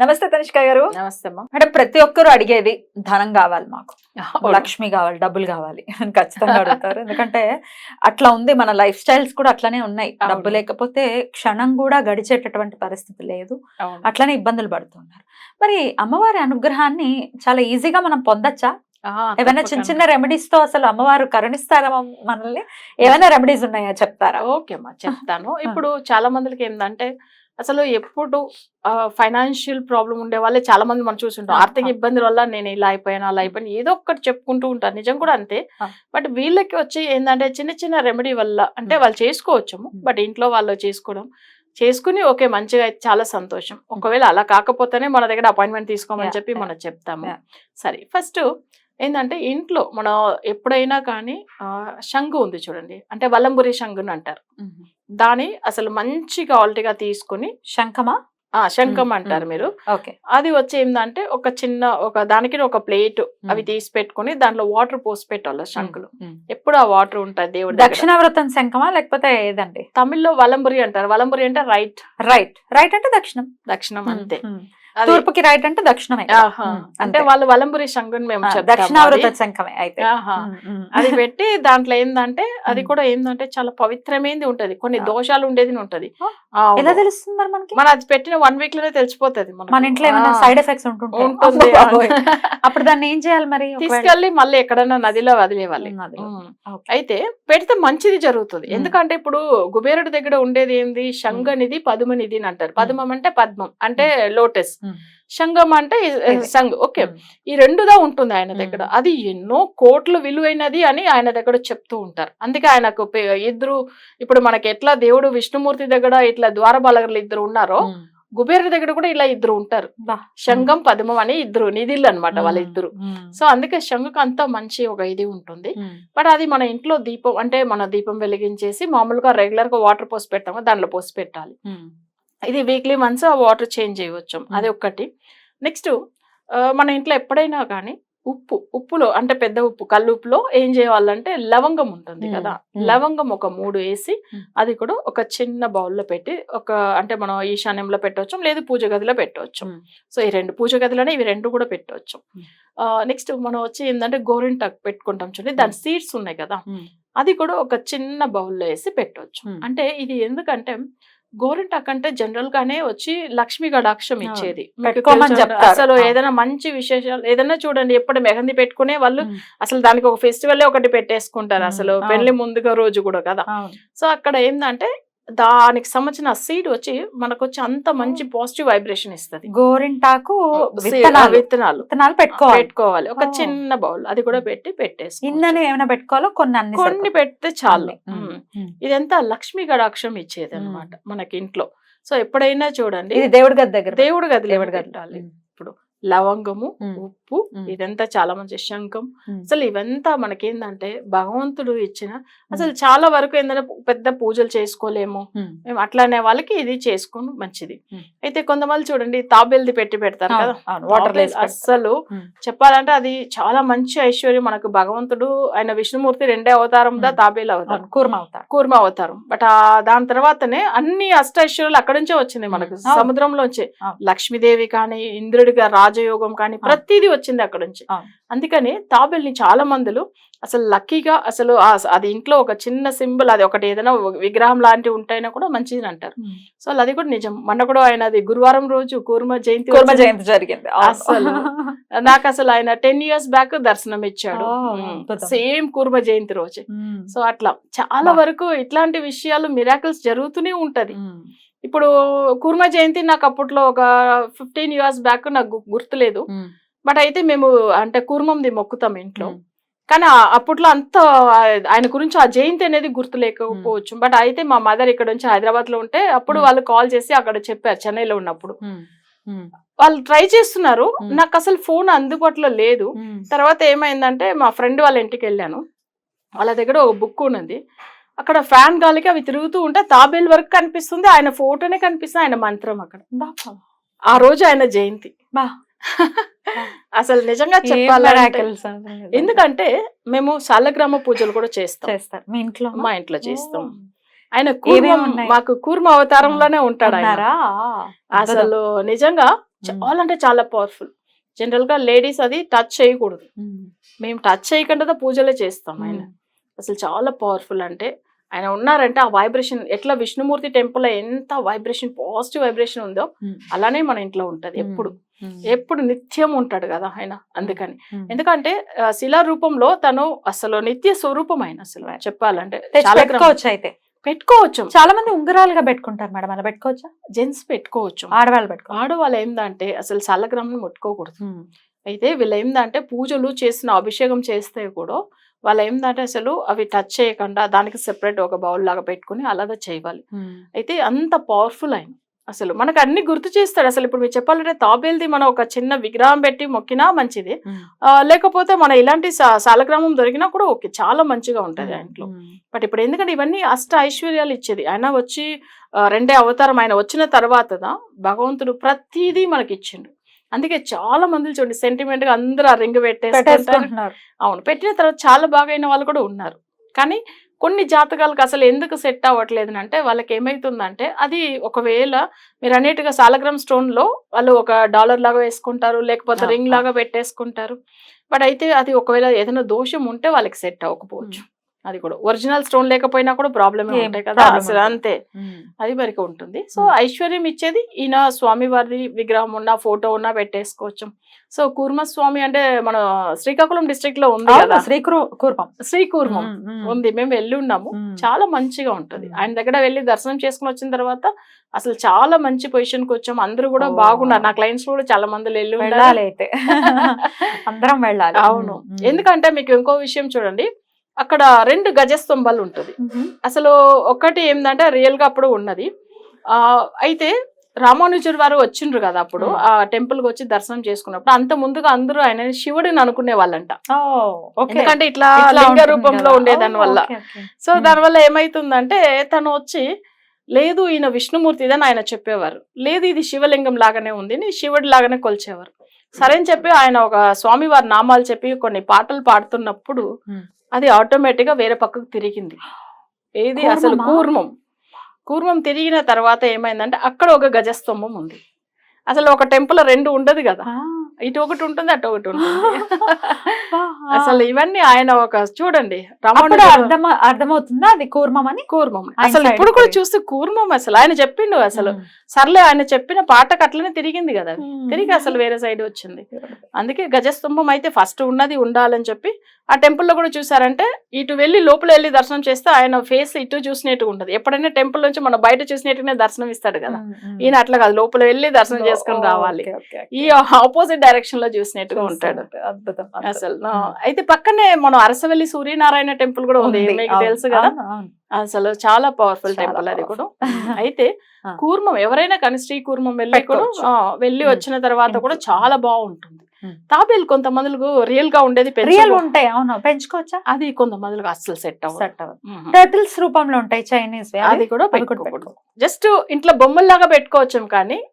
నమస్తే తనిష్క గారు. నమస్తే అమ్మా. అంటే ప్రతి ఒక్కరు అడిగేది ధనం కావాలి మాకు. లక్ష్మి కావాలి డబ్బులు కావాలి. అని ఖచ్చితంగా అడుగుతారు. ఎందుకంటే అట్లా ఉంది మన లైఫ్ స్టైల్స్ కూడా అట్లనే ఉన్నాయి. డబ్బు లేకపోతే క్షణం కూడా గడిచేటటువంటి పరిస్థితి లేదు. అట్లనే ఇబ్బందులు పడుతున్నారు. మరి అమ్మవారి అనుగ్రహాన్ని చాలా ఈజీగా మనం పొందొచ్చా? ఏమైనా చిన్న. చిన్న రెమెడీస్తో అసలు అమ్మవారు కరుణిస్తారా మనల్ని? ఏమైనా రెమెడీస్ ఉన్నాయా చెప్తారా? ఓకే అమ్మా చెప్తాను. ఇప్పుడు చాలా మందికి ఏంటంటే అసలు ఎప్పుడు ఫైనాన్షియల్ ప్రాబ్లం ఉండే వాళ్ళే చాలా మంది మనం చూస్తుంటాం ఆ, ఆర్థిక. ఇబ్బందుల వల్ల నేను ఇలా అయిపోయాను అలా అయిపోయాను ఏదో ఒకటి చెప్పుకుంటూ ఉంటారు నిజం కూడా అంతే. బట్ వీళ్ళకి వచ్చి ఏంటంటే చిన్న చిన్న రెమెడీ వల్ల అంటే. వాళ్ళు చేసుకోవచ్చు. బట్ ఇంట్లో వాళ్ళు చేసుకోవడం చేసుకుని ఓకే మంచిగా అయితే చాలా సంతోషం ఒకవేళ అలా కాకపోతేనే మన దగ్గర అపాయింట్మెంట్ తీసుకోమని చెప్పి. మనం చెప్తాము. సరే ఫస్ట్ ఏంటంటే ఇంట్లో మనం ఎప్పుడైనా కానీ శంగు ఉంది చూడండి అంటే వలంబురి శంగుని అంటారు దాని అసలు మంచి క్వాలిటీగా తీసుకుని శంఖమా శంఖం అంటారు. మీరు. అది వచ్చి ఏంటంటే ఒక చిన్న ఒక దానికి ఒక ప్లేట్ అవి తీసి పెట్టుకుని దాంట్లో వాటర్ పోసి పెట్టాలి శంకులు ఎప్పుడు ఆ వాటర్ ఉంటుంది దేవుడి. దక్షిణావ్రతం శంఖమా లేకపోతే ఏదండి? తమిళ్ళో వలంబురి అంటారు. వలంబురి అంటే రైట్. రైట్. రైట్ అంటే దక్షిణం. దక్షిణం అంతే. తూర్పుకి రైట్ అంటే దక్షిణమే. అంటే. వాళ్ళు వలంబురి శంగుని మేము దక్షిణావృత. శంఖమే అయితే. అది పెట్టి దాంట్లో ఏందంటే అది. కూడా ఏందంటే చాలా పవిత్రమైనది ఉంటది. కొన్ని. దోషాలు ఉండేది ఉంటది. ఎలా తెలుస్తుంది మరి మనకి? మన అది పెట్టిన వన్ వీక్లోనే తెలిసిపోతుంది. మన ఇంట్లో ఏమైనా సైడ్ ఎఫెక్ట్స్ ఉంటుంది అప్పుడు దాన్ని ఏం చేయాలి మరి? తీసుకెళ్ళి మళ్ళీ ఎక్కడన్నా నదిలో వదిలేవాలి. అయితే పెడితే మంచిది జరుగుతుంది. ఎందుకంటే ఇప్పుడు కుబేరుడి దగ్గర ఉండేది ఏంది శంగనిధి పదుమనిధి అని అంటారు పద్మం అంటే పద్మం అంటే లోటస్. శంగం అంటే. సంగ్ ఓకే. ఈ రెండుదా ఉంటుంది ఆయన. దగ్గర అది ఎన్నో కోట్ల విలువైనది అని ఆయన దగ్గర చెప్తూ ఉంటారు అందుకే ఆయనకు ఇద్దరు ఇప్పుడు మనకి ఎట్లా దేవుడు విష్ణుమూర్తి దగ్గర ఇట్లా ద్వారబాలగర్లు ఇద్దరు ఉన్నారో. కుబేరుడి దగ్గర కూడా ఇలా ఇద్దరు ఉంటారు. శంగం పద్మం అని ఇద్దరు నిధిళ్ళు అనమాట వాళ్ళ ఉమ్. ఇద్దరు ఉమ్. సో అందుకే శంగుకు అంత మంచి ఒక ఇది ఉంటుంది. బట్ అది మన ఇంట్లో దీపం అంటే మన దీపం వెలిగించేసి మామూలుగా రెగ్యులర్గా వాటర్ పోసి పెట్టాము దాంట్లో పోసి పెట్టాలి. ఇది వీక్లీ వన్స్ ఆ వాటర్ చేంజ్ చేయవచ్చు అది ఒక్కటి నెక్స్ట్ మన ఇంట్లో ఎప్పుడైనా కానీ ఉప్పు ఉప్పులో అంటే పెద్ద ఉప్పు కల్లు ఉప్పులో ఏం చేయాలంటే లవంగం ఉంటుంది. కదా. లవంగం ఒక మూడు వేసి. అది కూడా ఒక చిన్న బౌల్లో పెట్టి ఒక అంటే మనం ఈశాన్యంలో పెట్టవచ్చు లేదు పూజ గదిలో పెట్టవచ్చు. సో ఈ రెండు పూజ గదిలోనే ఇవి రెండు కూడా పెట్టవచ్చు. నెక్స్ట్ మనం వచ్చి ఏంటంటే గోరింటాకు పెట్టుకుంటాం చూడండి దాని సీడ్స్ ఉన్నాయి కదా. అది కూడా ఒక చిన్న బౌల్లో వేసి పెట్టవచ్చు. అంటే ఇది ఎందుకంటే గోరింటాక్ అంటే జనరల్ గానే వచ్చి లక్ష్మీ గడాక్షం. ఇచ్చేది. అసలు. ఏదైనా మంచి విశేషాలు ఏదైనా చూడండి ఎప్పుడు మెహందీ పెట్టుకునే వాళ్ళు. అసలు దానికి ఒక ఫెస్టివల్ ఒకటి పెట్టేసుకుంటారు. అసలు. పెళ్ళి ముందుగా రోజు కూడా కదా. సో అక్కడ ఏంటంటే దానికి సంబంధించిన సీడ్ వచ్చి మనకు వచ్చి అంత మంచి పాజిటివ్ వైబ్రేషన్ ఇస్తుంది. గోరింటాకు విత్తనాలు. విత్తనాలు. పెట్టుకోవాలి. పెట్టుకోవాలి. ఒక. చిన్న బౌల్ అది కూడా పెట్టి పెట్టేసి ఇన్నని ఏమైనా పెట్టుకోవాలో కొన్ని కొన్ని. పెడితే చాలు. ఇదంతా లక్ష్మీ గడాక్షం ఇచ్చేది అనమాట మనకి ఇంట్లో సో ఎప్పుడైనా చూడండి. ఇది దేవుడి గది దగ్గర దేవుడు గదిలో దేవుడి గది. ఉమ్. లవంగము. ఉప్పు. ఇదంతా చాలా మంచి శంఖం. అసలు ఇవంతా మనకేందంటే భగవంతుడు ఇచ్చిన అసలు చాలా వరకు ఏంటంటే పెద్ద పూజలు చేసుకోలేము. మేము అట్లానే వాళ్ళకి ఇది చేసుకోను మంచిది. అయితే కొంతమంది చూడండి తాబేల్ది పెట్టి పెడతారు కదా. వాటర్. అస్సలు. చెప్పాలంటే అది చాలా మంచి ఐశ్వర్యం మనకు భగవంతుడు ఆయన విష్ణుమూర్తి రెండే అవతారం దా. తాబేలు అవతారం కూర్మ అవుతాడు కూర్మ అవతారం బట్ ఆ దాని తర్వాతనే అన్ని అష్ట ఐశ్వర్యాలు అక్కడి నుంచే వచ్చింది మనకు. సముద్రంలోంచి. లక్ష్మీదేవి కానీ ఇంద్రుడిగా రాజయోగం కానీ ప్రతిదీ వచ్చింది అక్కడ నుంచి. అందుకని తాబేల్ని చాలా మందులు అసలు లక్కీగా అసలు అది ఇంట్లో ఒక చిన్న సింబల్ అది ఒకటి ఏదైనా విగ్రహం లాంటివి ఉంటాయినా కూడా మంచిది అంటారు. సో అది కూడా నిజం మొన్న కూడా ఆయన అది గురువారం రోజు కూర్మ జయంతి కూర్మ. జయంతి జరిగింది. అస్సలు. నాకు అసలు ఆయన టెన్ ఇయర్స్ బ్యాక్ దర్శనం ఇచ్చాడు. సేమ్ కూర్మ జయంతి రోజు. సో అట్లా చాలా. వరకు ఇట్లాంటి విషయాలు మిరాకిల్స్ జరుగుతూనే ఉంటది. ఇప్పుడు కూర్మ జయంతి నాకు అప్పట్లో ఒక ఫిఫ్టీన్ ఇయర్స్ బ్యాక్ నాకు గుర్తులేదు. బట్ అయితే మేము అంటే కూర్మంది మొక్కుతాం ఇంట్లో. కానీ అప్పట్లో అంత ఆయన గురించి ఆ జయంతి అనేది గుర్తు లేకపోవచ్చు బట్ అయితే మా మదర్ ఇక్కడ నుంచి హైదరాబాద్లో ఉంటే అప్పుడు. వాళ్ళు కాల్ చేసి అక్కడ చెప్పారు చెన్నైలో ఉన్నప్పుడు. వాళ్ళు ట్రై చేస్తున్నారు. నాకు అసలు ఫోన్ అందుబాటులో లేదు. తర్వాత ఏమైందంటే మా ఫ్రెండ్ వాళ్ళ ఇంటికి వెళ్ళాను. వాళ్ళ దగ్గర ఒక బుక్ ఉన్నది. అక్కడ ఫ్యాన్ గాలికి అవి తిరుగుతూ ఉంటే తాబేలు వరకు కనిపిస్తుంది. ఆయన ఫోటోనే కనిపిస్తుంది. ఆయన మంత్రం అక్కడ. ఆ రోజు ఆయన జయంతి. బా. అసలు నిజంగా చెప్పాలంటే ఎందుకంటే మేము సాలగ్రామ పూజలు కూడా చేస్తాం. చేస్తారు మీ ఇంట్లో? మా ఇంట్లో చేస్తాం. ఆయన కూర్మం? మాకు కూర్మ అవతారంలోనే ఉంటాడు ఆయన. అసలు నిజంగా చాలా అంటే చాలా పవర్ఫుల్ జనరల్గా లేడీస్ అది టచ్ చేయకూడదు. మేము. టచ్ చేయకుండా పూజలే చేస్తాం ఆయన. అసలు చాలా పవర్ఫుల్ అంటే ఆయన ఉన్నారంటే ఆ వైబ్రేషన్ ఎట్లా విష్ణుమూర్తి టెంపుల్ ఎంత వైబ్రేషన్ పాజిటివ్ వైబ్రేషన్ ఉందో అలానే మన ఇంట్లో ఉంటది ఎప్పుడు. ఎప్పుడు నిత్యం ఉంటాడు కదా ఆయన అందుకని. ఎందుకంటే శిలా రూపంలో తను అసలు నిత్య స్వరూపం ఆయన అసలు చెప్పాలంటే చాలా పెట్టుకోవచ్చు అయితే. పెట్టుకోవచ్చు. చాలా మంది ఉంగరాలుగా పెట్టుకుంటారు మేడం అలా పెట్టుకోవచ్చా? జెంట్స్ పెట్టుకోవచ్చు. ఆడవాళ్ళు పెట్టుకో ఆడవాళ్ళు ఏందంటే అసలు సాలగ్రామం ముట్టుకోకూడదు. అయితే వీళ్ళు ఏందంటే పూజలు చేసిన అభిషేకం చేస్తే కూడా వాళ్ళు ఏందంటే అసలు అవి టచ్ చేయకుండా దానికి సెపరేట్ ఒక బౌల్ లాగా పెట్టుకుని అలాగా చేయాలి. అయితే అంత పవర్ఫుల్ ఆయన. అసలు మనకు అన్ని గుర్తు చేస్తాడు. అసలు ఇప్పుడు మీరు చెప్పాలంటే తాబేల్ది మనం ఒక చిన్న విగ్రహం పెట్టి మొక్కినా మంచిది. లేకపోతే మన ఇలాంటి సాలగ్రామం దొరికినా కూడా ఓకే చాలా మంచిగా ఉంటది ఆ ఇంట్లో బట్ ఇప్పుడు ఎందుకంటే ఇవన్నీ అష్ట ఐశ్వర్యాలు ఇచ్చేది. ఆయన వచ్చి రెండే అవతారం ఆయన వచ్చిన తర్వాత భగవంతుడు ప్రతిదీ మనకి ఇచ్చిండు. అందుకే చాలా మంది చూడండి సెంటిమెంట్గా అందరూ ఆ రింగ్ పెట్టేసుకుంటున్నారు. అవును పెట్టిన తర్వాత చాలా బాగా అయిన వాళ్ళు కూడా ఉన్నారు. కానీ కొన్ని జాతకాలకు అసలు ఎందుకు సెట్ అవ్వట్లేదు అంటే వాళ్ళకి ఏమైతుందంటే అది ఒకవేళ మీరు అనేట్టుగా సాలగ్రామ్ స్టోన్లో వాళ్ళు ఒక డాలర్ లాగా వేసుకుంటారు లేకపోతే రింగ్. లాగా పెట్టేసుకుంటారు బట్ అయితే అది ఒకవేళ ఏదైనా దోషం ఉంటే వాళ్ళకి సెట్ అవ్వకపోవచ్చు అది కూడా. ఒరిజినల్ స్టోన్ లేకపోయినా కూడా ప్రాబ్లమ్ ఉంటాయి కదా అసలు. అంతే. అది వరకు ఉంటుంది. సో. ఐశ్వర్యం ఇచ్చేది ఈయన స్వామివారి విగ్రహం ఉన్న ఫోటో ఉన్నా పెట్టేసుకోవచ్చు. సో కూర్మ స్వామి అంటే మన శ్రీకాకుళం డిస్ట్రిక్ట్లో ఉంది కదా? శ్రీ కూర్పం. శ్రీ కూర్మం ఉంది. మేము వెళ్ళి ఉన్నాము చాలా మంచిగా ఉంటది. ఆయన దగ్గర వెళ్ళి దర్శనం చేసుకుని వచ్చిన తర్వాత అసలు చాలా మంచి పొజిషన్కి వచ్చాము అందరూ కూడా. బాగున్నారు. నా క్లయింట్స్ కూడా చాలా మంది వెళ్ళి వెళ్ళాలి అయితే. అందరం వెళ్ళాలి. అవును. ఎందుకంటే మీకు ఇంకో విషయం చూడండి. అక్కడ రెండు గజస్తంభాలు ఉంటుంది. అసలు ఒకటి ఏంటంటే రియల్గా అప్పుడు ఉన్నది. ఆ అయితే రామానుజుడు వారు వచ్చిండ్రు కదా అప్పుడు. ఆ టెంపుల్కి వచ్చి దర్శనం చేసుకున్నప్పుడు అంత ముందుగా అందరూ ఆయన శివుడిని అనుకునే వాళ్ళంట. ఎందుకంటే ఇట్లా లింగ రూపంలో ఉండేదాని వల్ల. So Hmm. దానివల్ల ఏమైతుందంటే తను వచ్చి లేదు ఈయన విష్ణుమూర్తి ఇదని ఆయన చెప్పేవారు. లేదు ఇది శివలింగం లాగానే ఉంది శివుడి లాగానే కొలిచేవారు. సరే అని చెప్పి ఆయన ఒక స్వామి వారి నామాలు చెప్పి కొన్ని పాటలు పాడుతున్నప్పుడు. అది ఆటోమేటిక్గా వేరే పక్కకు తిరిగింది. ఏది అసలు? కూర్మం? కూర్మం తిరిగిన తర్వాత ఏమైందంటే అక్కడ ఒక గజస్తంభం ఉంది. అసలు ఒక టెంపుల్ రెండు ఉండదు కదా. ఇటు ఒకటి ఉంటుంది అటు ఒకటి ఉంటుంది అసలు ఇవన్నీ ఆయన ఒక చూడండి రామానుజుడు అర్థం అర్థమవుతుందా అది కూర్మం అని? కూర్మం. అసలు ఇప్పుడు కూడా. చూస్తే కూర్మం అసలు. ఆయన చెప్పిండు అసలు. సర్లే ఆయన చెప్పిన పాటకు అట్లనే తిరిగింది కదా. తిరిగి అసలు వేరే సైడ్ వచ్చింది. అందుకే గజస్తంభం అయితే ఫస్ట్ ఉన్నది ఉండాలని చెప్పి ఆ టెంపుల్లో కూడా చూసారంటే ఇటు వెళ్ళి లోపల వెళ్ళి దర్శనం చేస్తే ఆయన ఫేస్ ఇటు చూసినట్టు ఉంటది. ఎప్పుడైనా టెంపుల్ నుంచి మనం బయట చూసినట్టుగానే దర్శనం ఇస్తాడు కదా ఈయన అట్లా కాదు. లోపల వెళ్ళి దర్శనం చేసుకొని రావాలి. ఈ ఆపోజిట్ డైరెక్షన్లో చూసినట్టుగా ఉంటాడు. అద్భుతం అసలు అయితే పక్కనే మనం అరసవెల్లి సూర్యనారాయణ టెంపుల్ కూడా ఉంది. మీకు తెలుసు కదా? అసలు చాలా పవర్ఫుల్ టెంపుల్ అది కూడా. అయితే. కూర్మం ఎవరైనా కానీ శ్రీ కూర్మం వెళ్ళి కూడా వెళ్ళి. వచ్చిన తర్వాత కూడా. చాలా బాగుంటుంది. తాబేలు కొంతమందికి రియల్గా ఉండేది రియల్ ఉంటాయి అవును. పెంచుకోవచ్చా? అది కొంతమందికి అస్సలు సెట్ అవ్వదు. సెట్ అవ్వదు. టర్టిల్స్ రూపంలో ఉంటాయి చైనీస్ అది కూడా పెట్టుకోకూడదు. జస్ట్ ఇంట్లో బొమ్మల్లాగా పెట్టుకోవచ్చు కానీ.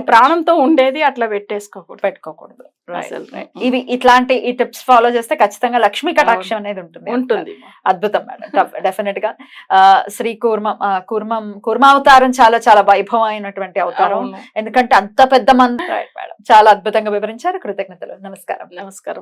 ప్రాణంతో ఉండేది అట్లా పెట్టేసుకోకూడదు. పెట్టుకోకూడదు. ఇవి ఇట్లాంటి ఈ టిప్స్ ఫాలో చేస్తే ఖచ్చితంగా లక్ష్మీ కటాక్షం అనేది ఉంటుంది. ఉంటుంది. అద్భుతం మేడం. డెఫినెట్గా. ఆ, శ్రీ కూర్మం కూర్మం కూర్మావతారం చాలా చాలా వైభవం అయినటువంటి అవతారం. ఎందుకంటే అంత పెద్ద మంది చాలా అద్భుతంగా వివరించారు. కృతజ్ఞతలు. నమస్కారం. నమస్కారం.